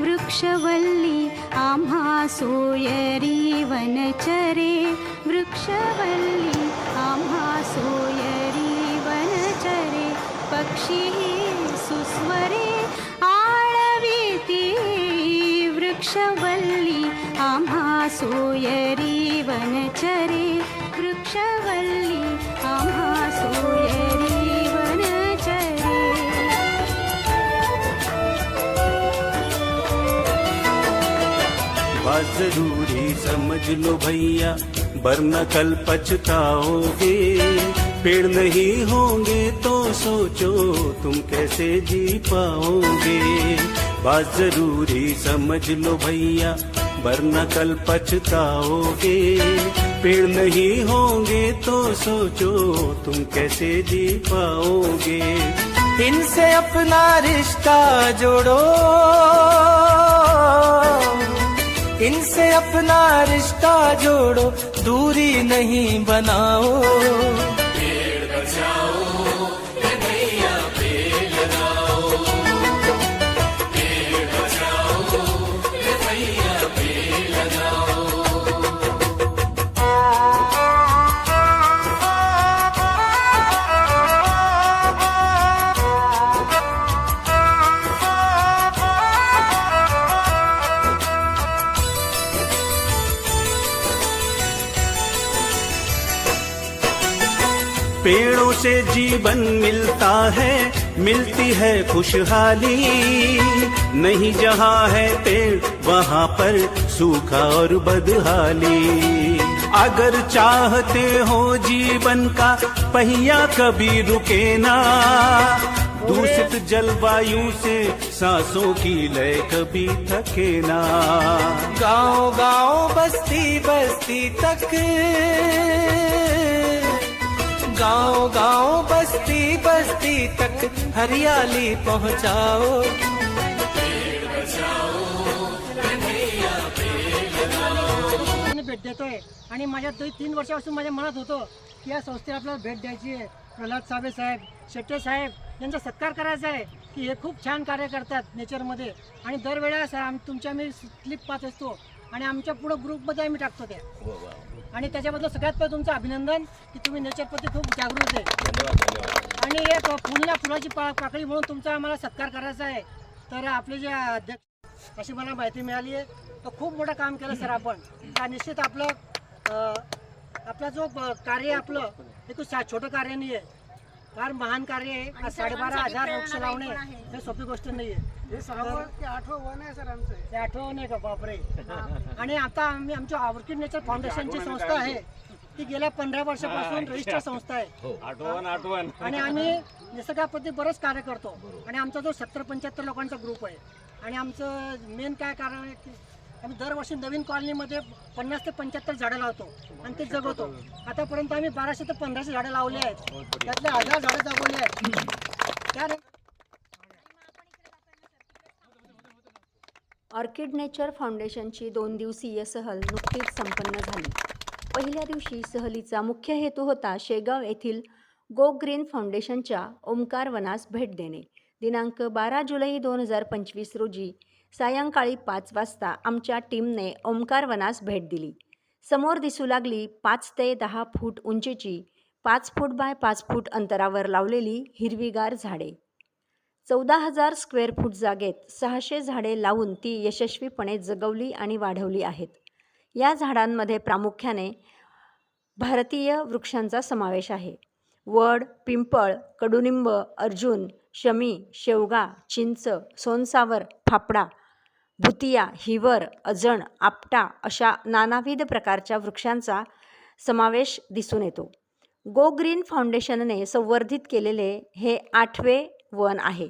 वृक्षवल्ली आम्हा सोयरी वनचरे। वृक्षवल्ली आम्हा सोयरी वनचरे। पक्षी सुस्वरे आळवीती। वृक्षवल्ली आम्हा सोयरी वनचरे। वृक्षवल्ली ज़रूरी समझ लो भैया, वरना कल पछताओगे। पेड़ नहीं होंगे तो सोचो तुम कैसे जी पाओगे। बात ज़रूरी समझ लो भैया, वरना कल पछताओगे। पेड़ नहीं होंगे तो सोचो तुम कैसे जी पाओगे। इनसे अपना रिश्ता जोड़ो। इनसे अपना रिश्ता जोड़ो दूरी नहीं बनाओ। बचाओ। से जीवन मिलता है, मिलती है खुशहाली। नहीं जहाँ है पेड़, वहाँ पर सूखा और बदहाली। अगर चाहते हो जीवन का पहिया कभी रुके ना, दूषित जलवायु से सांसों की लय कभी थके ना। गाँव गाँव बस्ती बस्ती तक गांव गांव बस्ती बस्ती तक हरियाली पहुंचाओ। भेट देतोय आणि माझ्या दोन तीन वर्षापासून माझ्या मनात होतो की या संस्थेला आपल्याला भेट द्यायची आहे. प्रल्हाद साबे साहेब शेट्टे साहेब यांचा सत्कार करायचा आहे की हे खूप छान कार्य करतात नेचरमध्ये. आणि दरवेळेस सर आम तुमच्या मी क्लिप पाहत असतो. आणि आमच्या पुढं ग्रुपमध्ये आम्ही टाकतो त्या आणि त्याच्याबद्दल सगळ्यात पहिले तुमचं अभिनंदन की तुम्ही नेचरप्रती खूप जागृत आहे. आणि एक फुलल्या फुलाची पा पाकळी म्हणून तुमचा आम्हाला सत्कार करायचा आहे. तर आपले जे अध्यक्ष अशी मला माहिती मिळाली आहे. तर खूप मोठं काम केलं सर आपण. का निश्चित आपलं आपला जो कार्य आपलं हे खूप छोटं कार्य नाही आहे फार महान कार्य आहे. साडेबारा हजार वृक्ष लावणे हे सोपी गोष्ट नाही आहे हे सहावं ते आठवं वन आहे सर आमचं. ते आठवं नाही का? बापरे. आणि आता आम्ही आमच्या ऑर्किड नेचर फाउंडेशनची संस्था आहे. ती गेल्या पंधरा वर्षापासून रजिस्टर संस्था आहे. आणि आम्ही निसर्गाप्रती बरंच कार्य करतो. आणि आमचा जो सत्तर पंच्याहत्तर लोकांचा ग्रुप आहे. आणि आमचं मेन काय कारण आहे की आम्ही दरवर्षी नवीन कॉलनीमध्ये पन्नास ते पंच्याहत्तर झाडं लावतो आणि ते जगवतो. आतापर्यंत आम्ही बाराशे ते पंधराशे झाडं लावले आहेत. त्यातले हजार झाडं जगवली आहेत. त्या ऑर्किड नेचर फाउंडेशनची दोन दिवसीय सहल नुकतीच संपन्न झाली. पहिल्या दिवशी सहलीचा मुख्य हेतू होता शेगाव येथील गो ग्रीन फाउंडेशनच्या ओमकार वनास भेट देणे. दिनांक बारा जुलै दोन हजार पंचवीस रोजी सायंकाळी पाच वाजता आमच्या टीमने ओंकारवनास भेट दिली. समोर दिसू लागली पाच ते दहा फूट उंचीची पाच फूट बाय पाच फूट अंतरावर लावलेली हिरवीगार झाडे. चौदा हजार स्क्वेअर फूट जागेत सहाशे झाडे लावून ती यशस्वीपणे जगवली आणि वाढवली आहेत. या झाडांमध्ये प्रामुख्याने भारतीय वृक्षांचा समावेश आहे. वड पिंपळ कडुनिंब अर्जुन शमी शेवगा चिंच सोनसावर फापडा भुतिया हिवर अजण आपटा अशा नानाविध प्रकारच्या वृक्षांचा समावेश दिसून येतो. गो ग्रीन फाउंडेशनने संवर्धित केलेले हे आठवे वन आहे.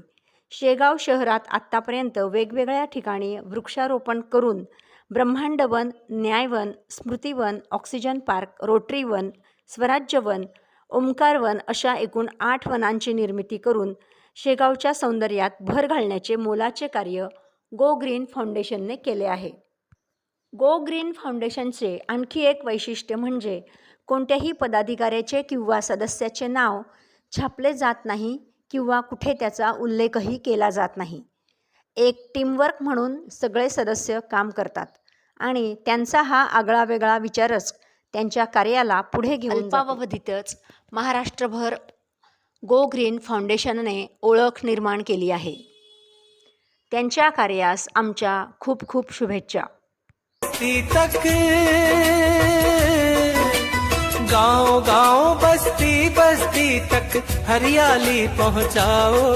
शेगाव शहरात आत्तापर्यंत वेगवेगळ्या ठिकाणी वृक्षारोपण करून ब्रह्मांड वन न्यायवन स्मृतिवन ऑक्सिजन पार्क रोटरी वन स्वराज्य वन ओंकार वन अशा एकूण आठ वनांची निर्मिती करून शेगावच्या सौंदर्यात भर घालण्याचे मोलाचे कार्य गो ग्रीन फाउंडेशनने केले आहे. गो ग्रीन फाउंडेशनचे आणखी एक वैशिष्ट्य म्हणजे कोणत्याही पदाधिकाऱ्याचे किंवा सदस्याचे नाव छापले जात नाही किंवा कुठे त्याचा उल्लेखही केला जात नाही. एक टीमवर्क म्हणून सगळे सदस्य काम करतात आणि त्यांचा हा आगळा वेगळा विचारच त्यांच्या कार्याला पुढे घेऊन अल्पावधीतच महाराष्ट्रभर गो ग्रीन फाउंडेशनने ओळख निर्माण केली आहे. त्यांच्या कार्यास आमच्या खूप खूप शुभेच्छा. बस्ती तक गांव गांव बस्ती बस्ती तक हरियाली पहुंचाओ.